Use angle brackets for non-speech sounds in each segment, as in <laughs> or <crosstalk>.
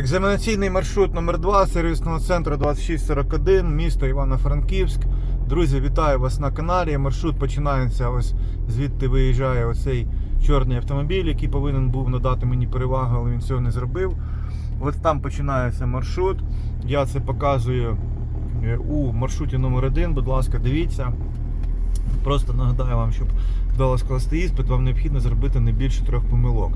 Екзаменаційний маршрут номер 2 сервісного центру 2641, місто Івано-Франківськ. Друзі, вітаю вас на каналі. Маршрут починається ось звідти виїжджає оцей чорний автомобіль, який повинен був надати мені перевагу, але він цього не зробив. Ось там починається маршрут. Я це показую е, у маршруті номер 1 Будь ласка, дивіться. Просто нагадаю вам, щоб вдалося скласти іспит, вам необхідно зробити не більше трьох помилок.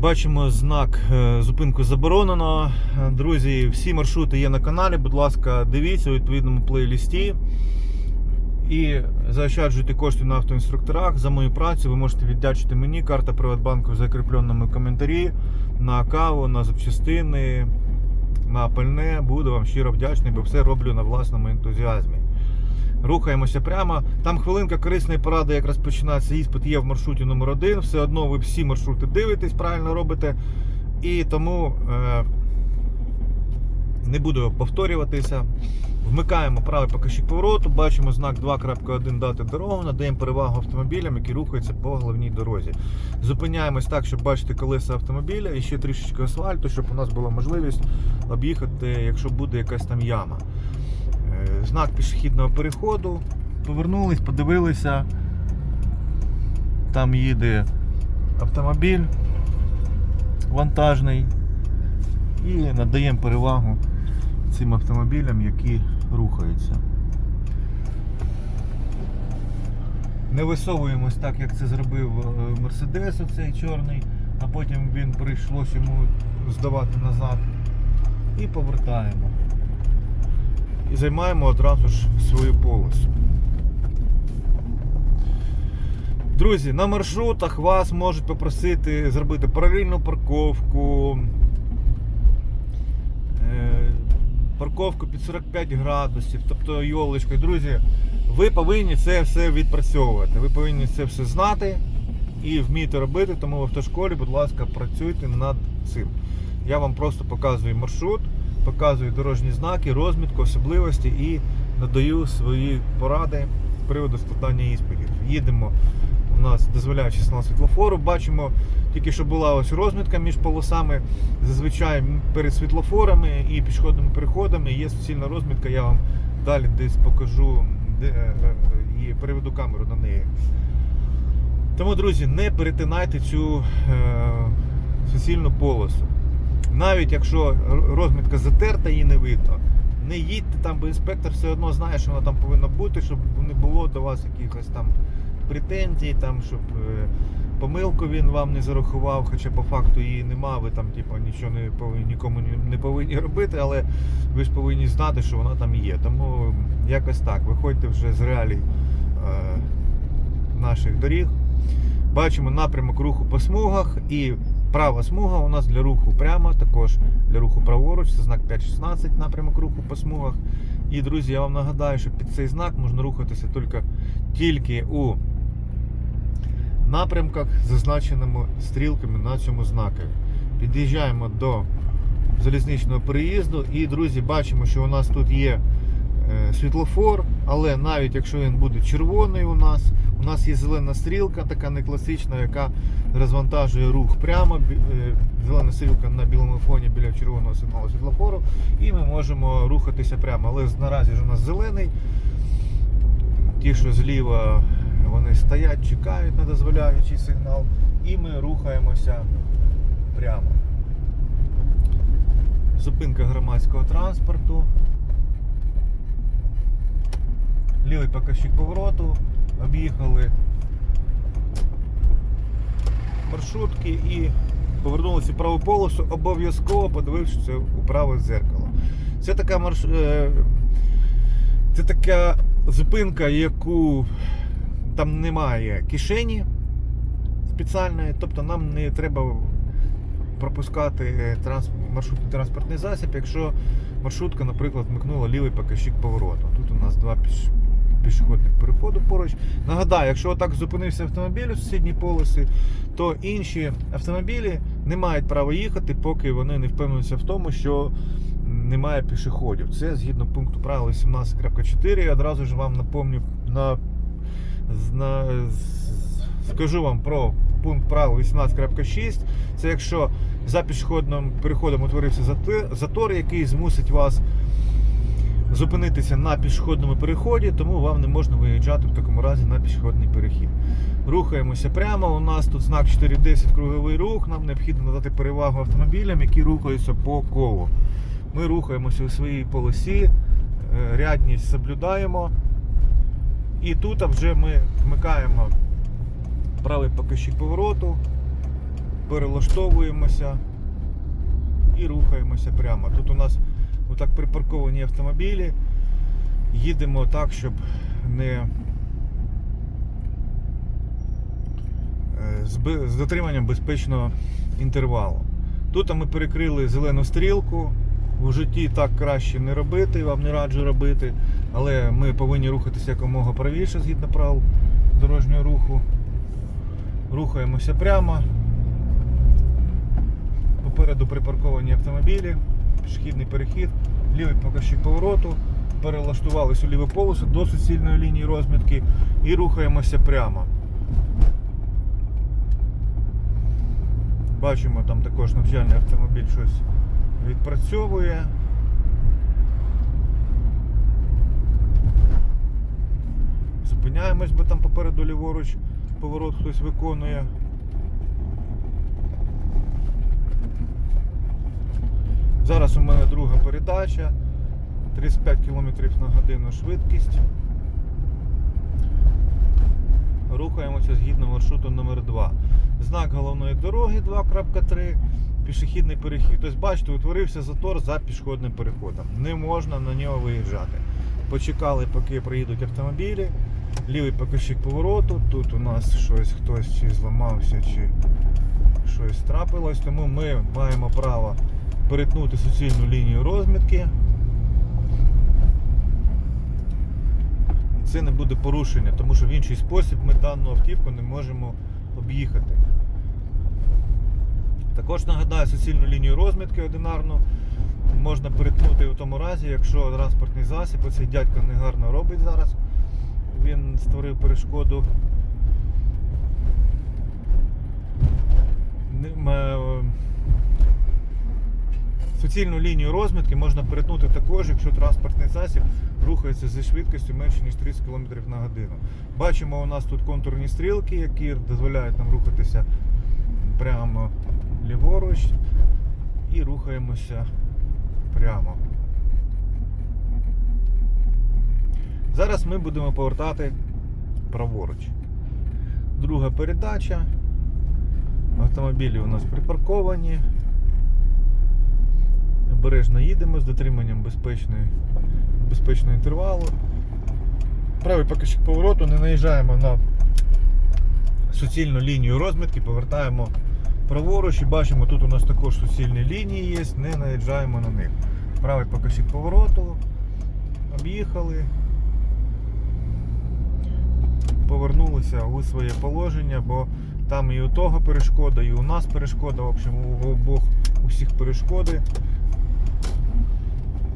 Бачимо знак е, зупинку заборонено. Е, Друзі, всі маршрути є на каналі. Будь ласка, дивіться у відповідному плейлісті. І заощаджуйте кошти на автоінструкторах. За мою працю ви можете віддячити мені. Карта Приватбанку в закріпленому коментарі на каву, на запчастини, на пальне. Буду вам щиро вдячний, бо все роблю на власному ентузіазмі. Рухаємося прямо. Там хвилинка корисної поради, як розпочинається іспит, є в маршруті номер 1 Все одно ви всі маршрути дивитесь, правильно робите. І тому е, не буду повторюватися. Вмикаємо правий покажчик повороту, бачимо знак 2.1 дати дорогу, надаємо перевагу автомобілям, які рухаються по головній дорозі. Зупиняємось так, щоб бачити колеса автомобіля і ще трішечки асфальту, щоб у нас була можливість об'їхати, якщо буде якась там яма. Знак пішохідного переходу. Повернулись, подивилися. Там їде автомобіль вантажний. І надаємо перевагу цим автомобілям, які рухаються. Не висовуємось так, як це зробив е, Мерседес, оцей чорний, а потім він прийшлося йому здавати назад. І повертаємо і займаємо одразу ж свою полосу. Друзі, на маршрутах вас можуть попросити зробити паралельну парковку, е, парковку під 45 градусів, тобто йолочкою. Друзі, ви повинні це все відпрацьовувати. Ви повинні це все знати і вміти робити, тому в автошколі, будь ласка, працюйте над цим. Я вам просто показую маршрут показую дорожні знаки, розмітку, особливості і надаю свої поради з приводу складання іспитів. Їдемо, у нас дозволяє числа світлофору, бачимо, тільки що була ось розмітка між полосами. Зазвичай перед світлофорами і пішохідними переходами є суцільна розмітка, я вам далі десь покажу е, е, і переведу камеру на неї. Тому, друзі, не перетинайте цю е, суцільну полосу. Навіть якщо розмітка затерта, її не видно, не їдьте там, бо інспектор все одно знає, що вона там повинна бути, щоб не було до вас якихось там претензій, там, щоб е, помилку він вам не зарахував, хоча по факту її нема, ви там типу, нічого не повинні, нікому не повинні робити, але ви ж повинні знати, що вона там є. Тому якось так, виходьте вже з реалій е, наших доріг. Бачимо напрямок руху по смугах і Права смуга у нас для руху прямо, також для руху праворуч, це знак 5.16 напрямок руху по смугах. І, друзі, я вам нагадаю, що під цей знак можна рухатися тільки, тільки у напрямках, зазначеними стрілками на цьому знаку. Під'їжджаємо до залізничного переїзду і, друзі, бачимо, що у нас тут є е, світлофор, але навіть якщо він буде червоний у нас, у нас є зелена стрілка, така не класична, яка розвантажує рух прямо. е, Зелена стрілка на білому фоні біля червоного сигналу світлофору, і ми можемо рухатися прямо. Але наразі ж у нас зелений. Ті, що зліва, вони стоять, чекають на дозволяючий сигнал, і ми рухаємося прямо. Зупинка громадського транспорту. Лівий покажчик повороту, об'їхали маршрутки і повернулися в праву полосу, обов'язково подивившись у праве зеркало. Це така марш... е, це така зупинка, яку там немає кишені спеціальної, тобто нам не треба пропускати транс... маршрутний транспортний засіб, якщо маршрутка, наприклад, вмикнула лівий покажчик повороту. Тут у нас два. Пішохідних переходу поруч. Нагадаю, якщо отак зупинився автомобіль у сусідній полосі, то інші автомобілі не мають права їхати, поки вони не впевнуються в тому, що немає пішоходів. Це згідно пункту правил 18.4. Я одразу ж вам напомню на, на, скажу вам про пункт правил 18.6. Це якщо За пішохідним переходом утворився затор, який змусить вас зупинитися на пішохідному переході, тому вам не можна виїжджати в такому разі на пішохідний перехід. Рухаємося прямо. У нас тут знак 410 круговий рух. Нам необхідно надати перевагу автомобілям, які рухаються по колу. Ми рухаємося у своїй полосі, е, рядність соблюдаємо. І тут вже ми вмикаємо правий покажчик повороту, перелаштовуємося і рухаємося прямо. Тут у нас отак припарковані автомобілі. Їдемо так, щоб не е, з, дотриманням безпечного інтервалу. Тут ми перекрили зелену стрілку. У житті так краще не робити, вам не раджу робити, але ми повинні рухатися якомога правіше згідно правил дорожнього руху. Рухаємося прямо. Попереду припарковані автомобілі, пішохідний перехід, лівий покажчик повороту, перелаштувалися у ліву полосу до суцільної лінії розмітки і рухаємося прямо. Бачимо, там також навчальний автомобіль щось відпрацьовує. Зупиняємось, бо там попереду ліворуч поворот хтось виконує. Зараз у мене друга передача. 35 км на годину швидкість. Рухаємося згідно маршруту номер 2 Знак головної дороги 2.3, пішохідний перехід. Тобто, бачите, утворився затор за пішохідним переходом. Не можна на нього виїжджати. Почекали, поки приїдуть автомобілі. Лівий покажчик повороту. Тут у нас щось хтось чи зламався, чи щось трапилось. Тому ми маємо право перетнути суцільну лінію розмітки. І це не буде порушення, тому що в інший спосіб ми дану автівку не можемо об'їхати. Також нагадаю, суцільну лінію розмітки одинарну можна перетнути в тому разі, якщо транспортний засіб, оцей дядько негарно робить зараз. Він створив перешкоду. Суцільну лінію розмітки можна перетнути також, якщо транспортний засіб рухається зі швидкістю менше ніж 30 км на годину. Бачимо, у нас тут контурні стрілки, які дозволяють нам рухатися прямо ліворуч і рухаємося прямо. Зараз ми будемо повертати праворуч. Друга передача. Автомобілі у нас припарковані. Обережно їдемо з дотриманням безпечної, безпечного інтервалу. Правий покажчик повороту, не наїжджаємо на суцільну лінію розмітки, повертаємо праворуч і бачимо, тут у нас також суцільні лінії є, не наїжджаємо на них. Правий покажчик повороту, об'їхали, повернулися у своє положення, бо там і у того перешкода, і у нас перешкода, в общем, у обох усіх перешкоди.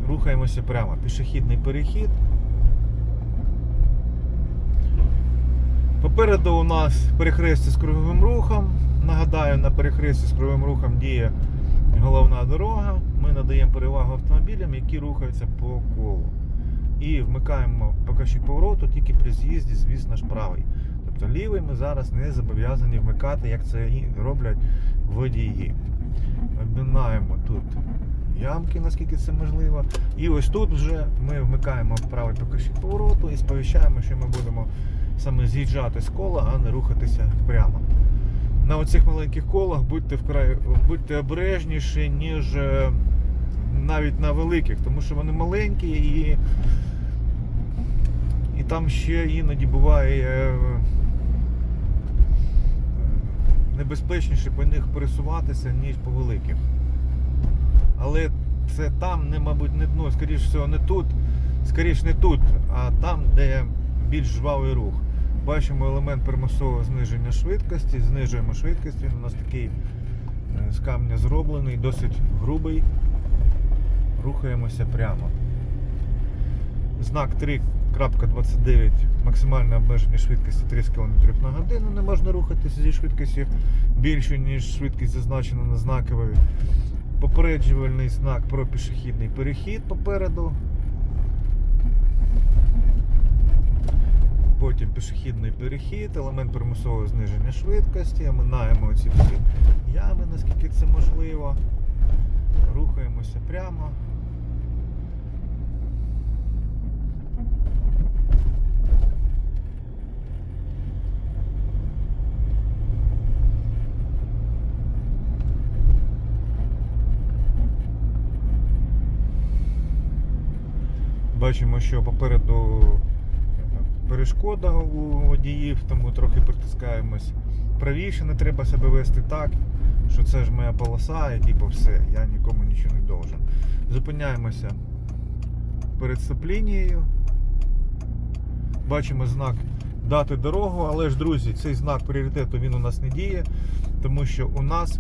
Рухаємося прямо. Пішохідний перехід. Попереду у нас перехрестя з круговим рухом. Нагадаю, на перехресті з круговим рухом діє головна дорога. Ми надаємо перевагу автомобілям, які рухаються по колу. І вмикаємо покажчик повороту тільки при з'їзді, звісно ж, правий. Тобто лівий ми зараз не зобов'язані вмикати, як це роблять водії. Обминаємо тут ямки, наскільки це можливо. І ось тут вже ми вмикаємо правий покажчик повороту і сповіщаємо, що ми будемо саме з'їжджати з кола, а не рухатися прямо. На оцих маленьких колах будьте вкрай будьте обережніші, ніж е, навіть на великих, тому що вони маленькі і, і там ще іноді буває е, небезпечніше по них пересуватися, ніж по великих. Але це там, не, мабуть, не ну, скоріш всього, не тут, скоріш не тут, а там, де більш жвавий рух. Бачимо елемент примусового зниження швидкості, знижуємо швидкість, він у нас такий е, з камня зроблений, досить грубий. Рухаємося прямо. Знак 3 29 максимальне обмеження швидкості 30 км на годину. Не можна рухатися зі швидкістю більше, ніж швидкість зазначена на знаковій. Попереджувальний знак про пішохідний перехід попереду. Потім пішохідний перехід, елемент примусового зниження швидкості, минаємо ці всі ями, наскільки це можливо. Рухаємося прямо. Бачимо, що попереду перешкода у водіїв, тому трохи притискаємось правіше, не треба себе вести так, що це ж моя полоса і типу все, я нікому нічого не должен. Зупиняємося перед стоп-лінією. Бачимо знак дати дорогу, але ж, друзі, цей знак пріоритету він у нас не діє, тому що у нас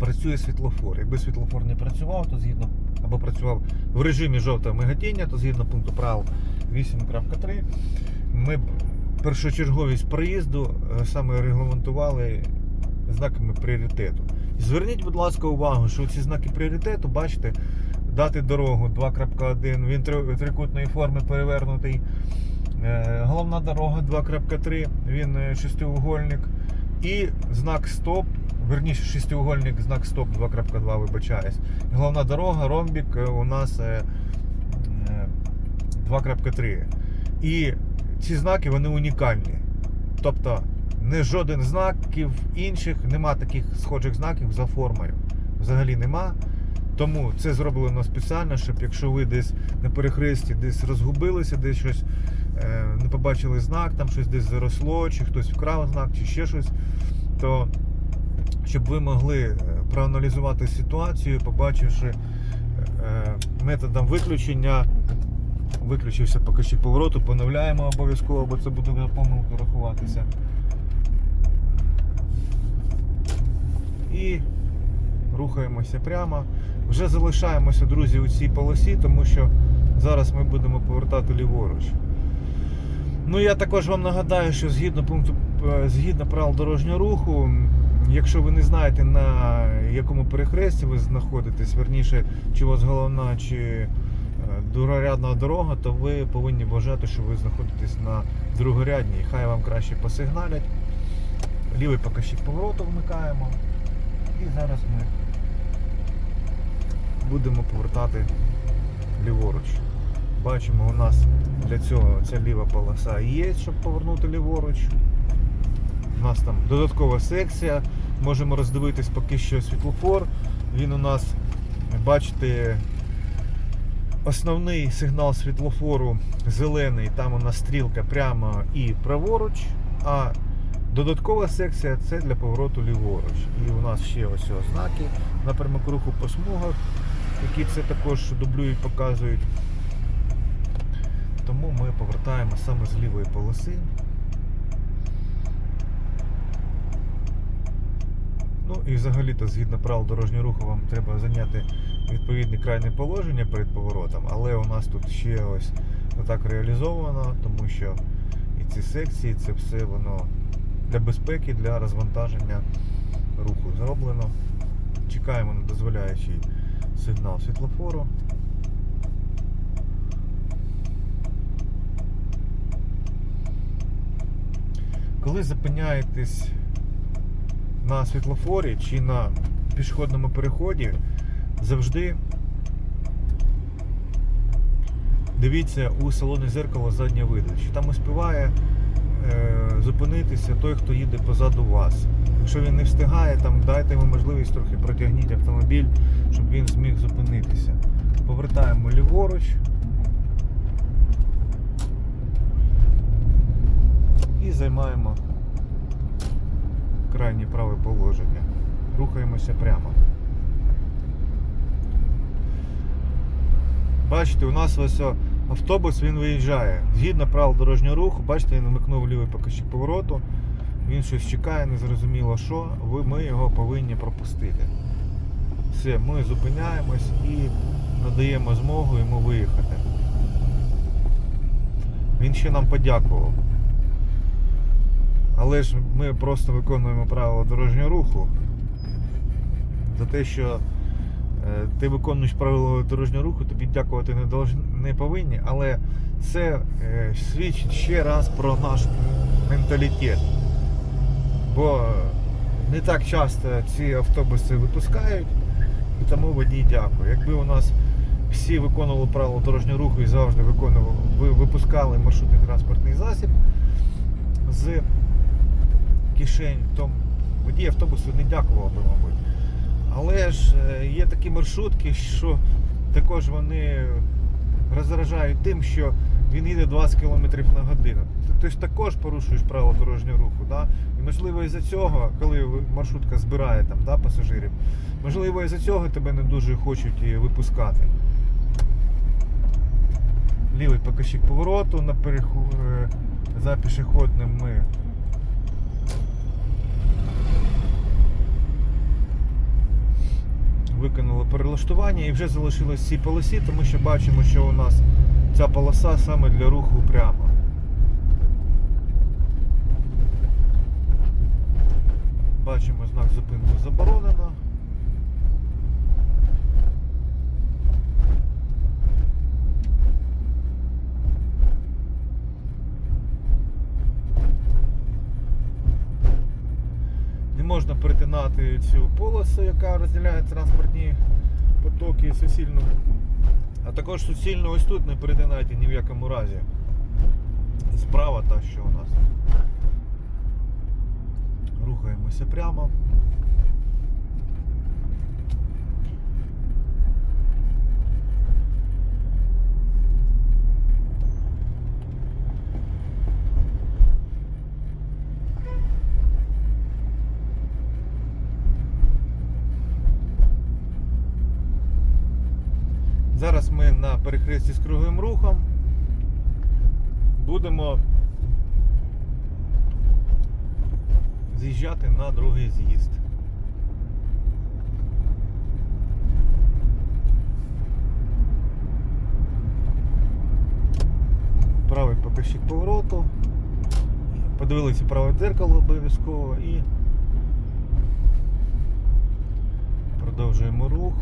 працює світлофор. Якби світлофор не працював, то згідно або працював в режимі жовтого миготіння, то згідно пункту правил 8.3, ми першочерговість проїзду е, саме регламентували знаками пріоритету. Зверніть, будь ласка, увагу, що ці знаки пріоритету, бачите, дати дорогу 2.1, він трикутної форми перевернутий. Е, Головна дорога 2.3, він е, шестиугольник. І знак стоп, верніше шестиугольник, знак стоп 2.2, вибачаюсь. Головна дорога, ромбік е, у нас е, е, 2.3. І ці знаки вони унікальні. Тобто не жоден знаків інших, нема таких схожих знаків за формою. Взагалі нема. Тому це зроблено спеціально, щоб якщо ви десь на перехресті десь розгубилися, десь щось е, не побачили знак, там щось десь заросло, чи хтось вкрав знак, чи ще щось, то щоб ви могли е, проаналізувати ситуацію, побачивши е, методом виключення, виключився покажчик повороту, поновляємо обов'язково, бо це буде за помилку рахуватися. І рухаємося прямо. Вже залишаємося, друзі, у цій полосі, тому що зараз ми будемо повертати ліворуч. Ну, я також вам нагадаю, що згідно пункту, е, згідно правил дорожнього руху, якщо ви не знаєте на якому перехресті ви знаходитесь, верніше, чи у вас головна, чи е, другорядна дорога, то ви повинні вважати, що ви знаходитесь на другорядній. Хай вам краще посигналять. Лівий покажчик повороту вмикаємо. І зараз ми будемо повертати ліворуч. Бачимо, у нас для цього ця ліва полоса є, щоб повернути ліворуч. У нас там додаткова секція. Можемо роздивитись поки що світлофор. Він у нас, бачите, основний сигнал світлофору зелений, там у нас стрілка прямо і праворуч. А додаткова секція це для повороту ліворуч. І у нас ще ось ось знаки напрямок руху по смугах, які це також дублюють, показують. Тому ми повертаємо саме з лівої полоси. Ну і взагалі-то згідно правил дорожнього руху вам треба зайняти відповідне крайнє положення перед поворотом, але у нас тут ще ось отак реалізовано, тому що і ці секції, це все воно для безпеки, для розвантаження руху зроблено. Чекаємо на дозволяючий сигнал світлофору. Коли зупиняєтесь на світлофорі чи на пішохідному переході, завжди дивіться у салоні зеркало заднє виду, чи там успіває е, зупинитися той, хто їде позаду вас. Якщо він не встигає, там дайте йому можливість трохи протягніть автомобіль, щоб він зміг зупинитися. Повертаємо ліворуч. І займаємо крайнє праве положення. Рухаємося прямо. Бачите, у нас ось автобус він виїжджає. Згідно правил дорожнього руху, бачите, він вмикнув лівий покажчик повороту. Він щось чекає, незрозуміло що. Ми його повинні пропустити. Все, ми зупиняємось і надаємо змогу йому виїхати. він ще нам подякував. Але ж ми просто виконуємо правила дорожнього руху. За те, що е, ти виконуєш правила дорожнього руху, тобі дякувати не, долж- не повинні, але це е, свідчить ще раз про наш менталітет. Бо не так часто ці автобуси випускають, і тому водій дякую. Якби у нас всі виконували правила дорожнього руху і завжди виконували, випускали маршрутний транспортний засіб з кишень, то водій автобусу не дякував би, мабуть. Але ж е, є такі маршрутки, що також вони розражають тим, що він їде 20 км на годину. Ти, ж також порушуєш правила дорожнього руху. Да? І можливо із-за цього, коли маршрутка збирає там, да, пасажирів, можливо із-за цього тебе не дуже хочуть випускати. Лівий покажчик повороту на переху... е, за пішохідним ми виконали перелаштування і вже залишилось цій полосі, тому що бачимо, що у нас ця полоса саме для руху прямо. Бачимо знак зупинку заборонено. Не можна перетинати цю полосу, яка розділяє транспортні потоки суцільно. А також суцільно ось тут не перетинайте ні в якому разі. Справа та, що у нас. Рухаємося прямо. Зараз ми на перехресті з круговим рухом будемо з'їжджати на другий з'їзд. Правий покажчик повороту. Подивилися праве дзеркало обов'язково і продовжуємо рух.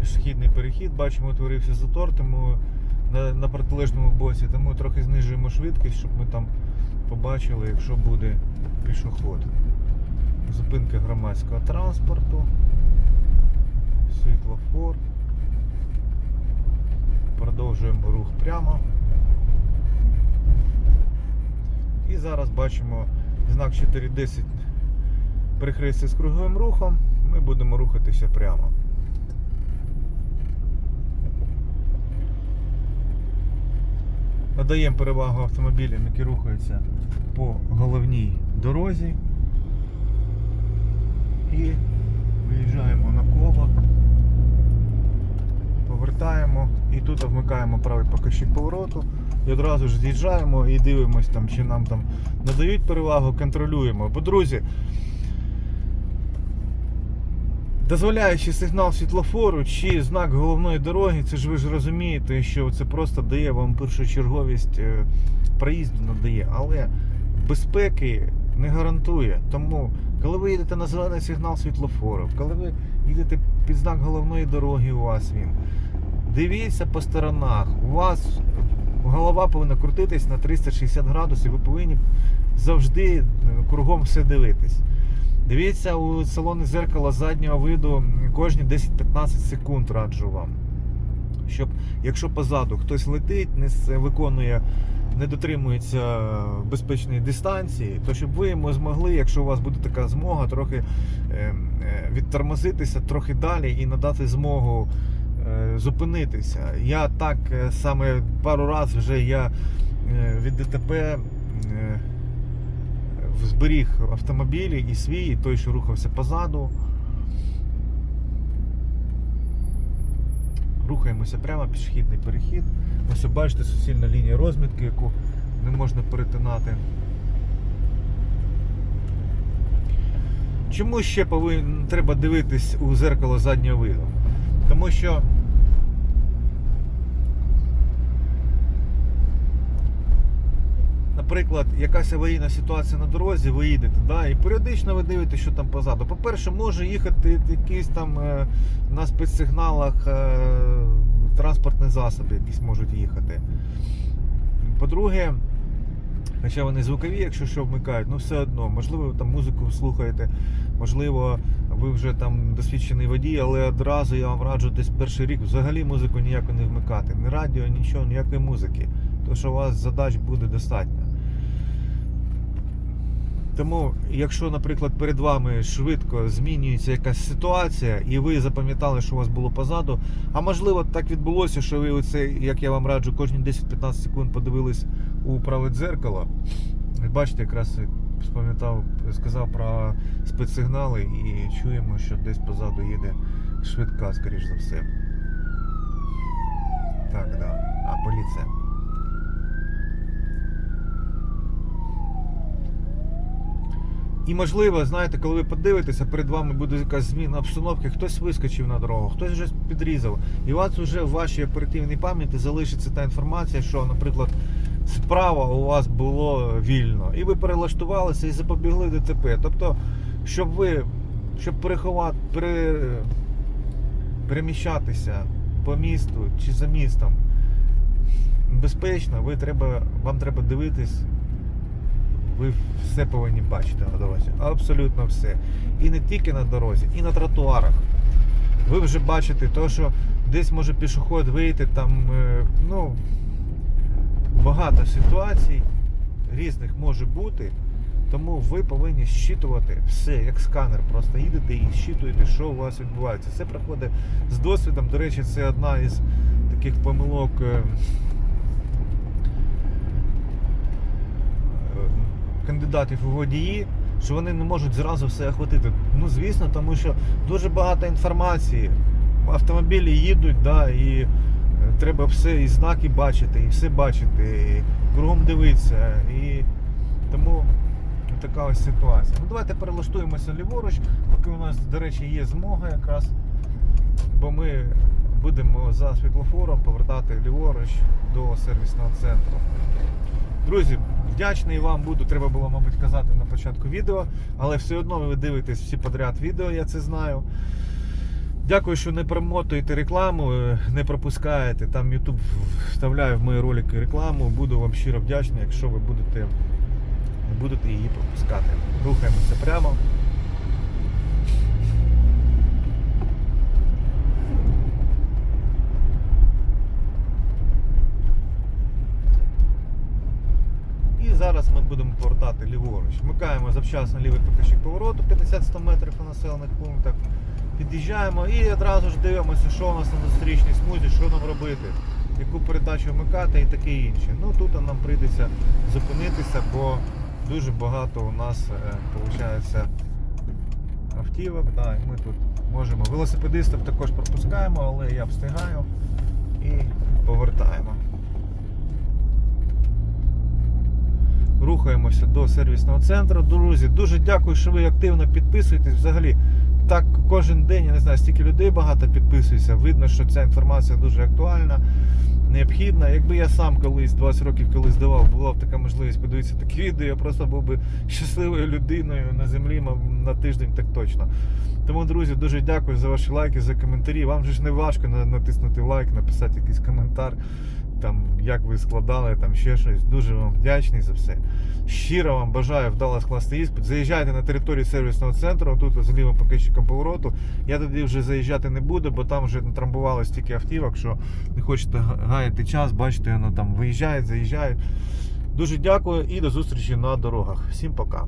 Пішохідний перехід, бачимо, утворився затор, тому на, на протилежному боці, тому трохи знижуємо швидкість, щоб ми там побачили, якщо буде пішоход. Зупинка громадського транспорту, світлофор. Продовжуємо рух прямо. І зараз бачимо знак 410 перехрестя з круговим рухом. Ми будемо рухатися прямо. Надаємо перевагу автомобілям, які рухаються по головній дорозі. І виїжджаємо на коло, повертаємо і тут вмикаємо правий покажчик повороту. І одразу ж з'їжджаємо і дивимось, там, чи нам там надають перевагу, контролюємо. Бо, друзі, дозволяючи сигнал світлофору чи знак головної дороги, це ж ви ж розумієте, що це просто дає вам першочерговість е, проїзду надає, але безпеки не гарантує. Тому, коли ви їдете на зелений сигнал світлофору, коли ви їдете під знак головної дороги, у вас він. Дивіться по сторонах. У вас голова повинна крутитись на 360 градусів. Ви повинні завжди е, кругом все дивитись. Дивіться у салони зеркала заднього виду кожні 10-15 секунд раджу вам. Щоб, якщо позаду хтось летить, не виконує, не дотримується безпечної дистанції, то щоб ви змогли, якщо у вас буде така змога, трохи е, е, відтормозитися трохи далі і надати змогу е, зупинитися. Я так саме пару разів вже я від ДТП. Зберіг автомобілі і свій, і той, що рухався позаду. Рухаємося прямо, пішохідний перехід. Ось бачите суцільна лінія розмітки, яку не можна перетинати. Чому ще повинен, треба дивитись у зеркало заднього виду? Тому що наприклад, якась аварійна ситуація на дорозі, ви їдете, да, і періодично ви дивитесь, що там позаду. По-перше, може їхати якийсь там е, на спецсигналах е, транспортні засоби, якісь можуть їхати. По-друге, хоча вони звукові, якщо що вмикають, ну все одно, можливо, ви там музику слухаєте, можливо, ви вже там досвідчений водій, але одразу я вам раджу десь перший рік взагалі музику ніяку не вмикати. Ні радіо, нічого, ніякої музики. Тому що у вас задач буде достатньо. Тому, якщо, наприклад, перед вами швидко змінюється якась ситуація, і ви запам'ятали, що у вас було позаду, а можливо так відбулося, що ви оце, як я вам раджу, кожні 10-15 секунд подивились у праве дзеркало. Бачите, якраз спам'ятав, сказав про спецсигнали і чуємо, що десь позаду їде швидка, скоріш за все. Так, да. А, поліція. І можливо, знаєте, коли ви подивитеся, перед вами буде якась зміна обстановки, хтось вискочив на дорогу, хтось вже підрізав. І у вас вже в вашій оперативній пам'яті залишиться та інформація, що, наприклад, справа у вас було вільно. І ви перелаштувалися і запобігли ДТП. Тобто, щоб ви, щоб переховати, пере, переміщатися по місту чи за містом безпечно, ви треба, вам треба дивитись ви все повинні бачити на дорозі. Абсолютно все. І не тільки на дорозі, і на тротуарах. Ви вже бачите, то, що десь може пішоход вийти, там е, ну, багато ситуацій різних може бути. Тому ви повинні щитувати все, як сканер. Просто їдете і щитуєте, що у вас відбувається. Це проходить з досвідом. До речі, це одна із таких помилок. е, кандидатів у водії, що вони не можуть зразу все охватити. Ну, звісно, тому що дуже багато інформації. Автомобілі їдуть, да, і е, треба все, і знаки бачити, і все бачити, і кругом дивитися. І тому така ось ситуація. Ну, давайте перелаштуємося ліворуч, поки у нас, до речі, є змога якраз, бо ми будемо за світлофором повертати ліворуч до сервісного центру. Друзі, вдячний вам буду, треба було, мабуть, казати на початку відео, але все одно ви дивитесь всі подряд відео, я це знаю. Дякую, що не промотуєте рекламу, е, не пропускаєте. Там YouTube вставляє в мої ролики рекламу. Буду вам щиро вдячний, якщо ви будете, будете її пропускати. Рухаємося прямо. І зараз ми будемо повертати ліворуч. Вмикаємо завчасно лівий показчик повороту 50-100 метрів по населених пунктах. Під'їжджаємо і одразу ж дивимося, що у нас на зустрічній смузі, що нам робити, яку передачу вмикати і таке інше. Ну тут нам прийдеться зупинитися, бо дуже багато у нас виходить автівок. Да, і ми тут можемо. Велосипедистів також пропускаємо, але я встигаю і повертаємо. Рухаємося до сервісного центру. Друзі, дуже дякую, що ви активно підписуєтесь. Взагалі, так кожен день, я не знаю, стільки людей багато підписується. Видно, що ця інформація дуже актуальна, необхідна. Якби я сам колись, 20 років коли здавав, була б така можливість подивитися такі <laughs> відео, я просто був би щасливою людиною на землі на тиждень так точно. Тому, друзі, дуже дякую за ваші лайки, за коментарі. Вам же ж не важко натиснути лайк, написати якийсь коментар там, як ви складали, там ще щось. Дуже вам вдячний за все. Щиро вам бажаю вдало скласти іспит. Заїжджайте на територію сервісного центру, тут з лівим покищиком повороту. Я тоді вже заїжджати не буду, бо там вже натрамбували стільки автівок, що не хочете гаяти час, бачите, воно там виїжджають, заїжджають. Дуже дякую і до зустрічі на дорогах. Всім пока.